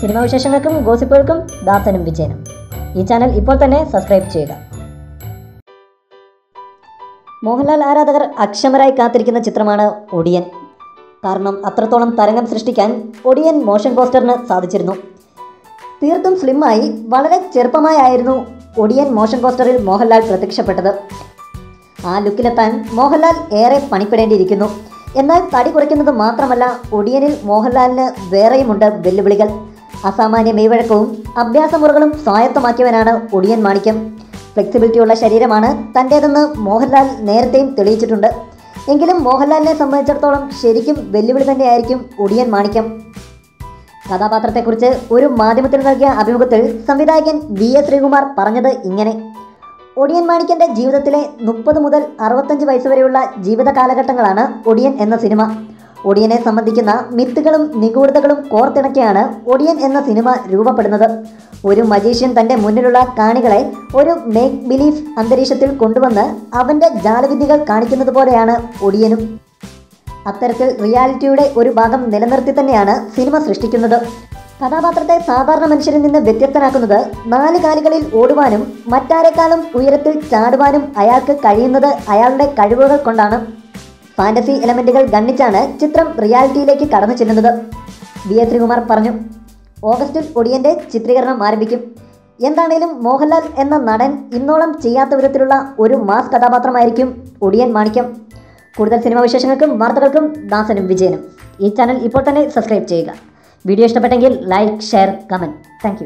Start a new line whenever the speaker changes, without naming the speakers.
Cinema വിശേഷങ്ങൾക്കും ഗോസിപ്പുകൾക്കും ദാസനും വിജയനും. ഈ channel ഇപ്പോൾ തന്നെ സബ്സ്ക്രൈബ് ചെയ്യുക. മോഹൻലാൽ ആരാധകർ അക്ഷമരായി കാത്തിരിക്കുന്ന ചിത്രമാണ് ഒടിയൻ. കാരണം അത്രത്തോളം തരംഗം സൃഷ്ടിക്കാൻ ഒടിയൻ മോഷൻ പോസ്റ്ററിന് സാധിച്ചിരുന്നു. തീർത്തും സ്ലിമ്മായി വളരെ ചെറുപ്പമായായിരുന്നു ഒടിയൻ മോഷൻ പോസ്റ്ററിൽ മോഹൻലാൽ പ്രത്യക്ഷപ്പെട്ടത്. ആ ലുക്കിലെത്താൻ മോഹൻലാൽ ഏറെ പണിപ്പെടേണ്ടിയിരിക്കുന്നു. എന്നാൽ തടി കുറയ്ക്കുന്നത് മാത്രമല്ല ഒടിയനിൽ മോഹൻലാലിന് വേറെയുമുണ്ട് വെല്ലുവിളികൾ. അസാമാന്യ മെയ്വഴക്കവും അഭ്യാസമുറകളും സ്വായത്തമാക്കിയവനാണ് ഒടിയൻ മാണിക്യം. ഫ്ലെക്സിബിലിറ്റിയുള്ള ശരീരമാണ് തന്റേതെന്ന് മോഹൻലാൽ നേരത്തെയും തെളിയിച്ചിട്ടുണ്ട്. എങ്കിലും മോഹൻലാലിനെ സംബന്ധിച്ചിടത്തോളം ശരിക്കും വെല്ലുവിളി തന്നെയായിരിക്കും ഒടിയൻ മാണിക്യം. കഥാപാത്രത്തെക്കുറിച്ച് ഒരു മാധ്യമത്തിൽ നൽകിയ അഭിമുഖത്തിൽ സംവിധായകൻ വി എസ് ശ്രീകുമാർ പറഞ്ഞത് ഇങ്ങനെ. ഒടിയൻ മാണിക്കന്റെ ജീവിതത്തിലെ മുപ്പത് മുതൽ അറുപത്തഞ്ച് വയസ്സ് വരെയുള്ള ജീവിത കാലഘട്ടങ്ങളാണ് ഒടിയൻ എന്ന സിനിമ. ഒടിയനെ സംബന്ധിക്കുന്ന മിത്തുകളും നിഗൂഢതകളും കോർത്തിണക്കിയാണ് ഒടിയൻ എന്ന സിനിമ രൂപപ്പെടുന്നത്. ഒരു മജീഷ്യൻ തന്റെ മുന്നിലുള്ള കാണികളെ ഒരു മേക്ക് ബിലീഫ് അന്തരീക്ഷത്തിൽ കൊണ്ടുവന്ന് അവന്റെ ജാലവിദ്യകൾ കാണിക്കുന്നത് പോലെയാണ് ഒടിയനും. അത്തരത്തിൽ റിയാലിറ്റിയുടെ ഒരു ഭാഗം നിലനിർത്തി തന്നെയാണ് സിനിമ സൃഷ്ടിക്കുന്നത്. കഥാപാത്രത്തെ സാധാരണ മനുഷ്യരിൽ നിന്ന് വ്യത്യസ്തനാക്കുന്നത് നാല് കാലുകളിൽ ഓടുവാനും മറ്റാരെക്കാളും ഉയരത്തിൽ ചാടുവാനും അയാൾക്ക് കഴിയുന്നത് അയാളുടെ കഴിവുകൾ കൊണ്ടാണ്. ഫാന്റസി എലമെന്റുകൾ ഗണ്ണിച്ചാണ് ചിത്രം റിയാലിറ്റിയിലേക്ക് കടന്നു ചെല്ലുന്നത്. വി എസ് ശ്രീകുമാർ പറഞ്ഞു ഓഗസ്റ്റിൽ ഒടിയന്റെ ചിത്രീകരണം ആരംഭിക്കും. എന്താണേലും മോഹൻലാൽ എന്ന നടൻ ഇന്നോളം ചെയ്യാത്ത വിധത്തിലുള്ള ഒരു മാസ് കഥാപാത്രമായിരിക്കും ഒടിയൻ മാണിക്യം. കൂടുതൽ സിനിമാ വിശേഷങ്ങൾക്കും വാർത്തകൾക്കും ദാസനും വിജയനും. ഈ ചാനൽ ഇപ്പോൾ തന്നെ സബ്സ്ക്രൈബ് ചെയ്യുക. വീഡിയോ ഇഷ്ടപ്പെട്ടെങ്കിൽ ലൈക്ക് ഷെയർ കമന്റ് താങ്ക്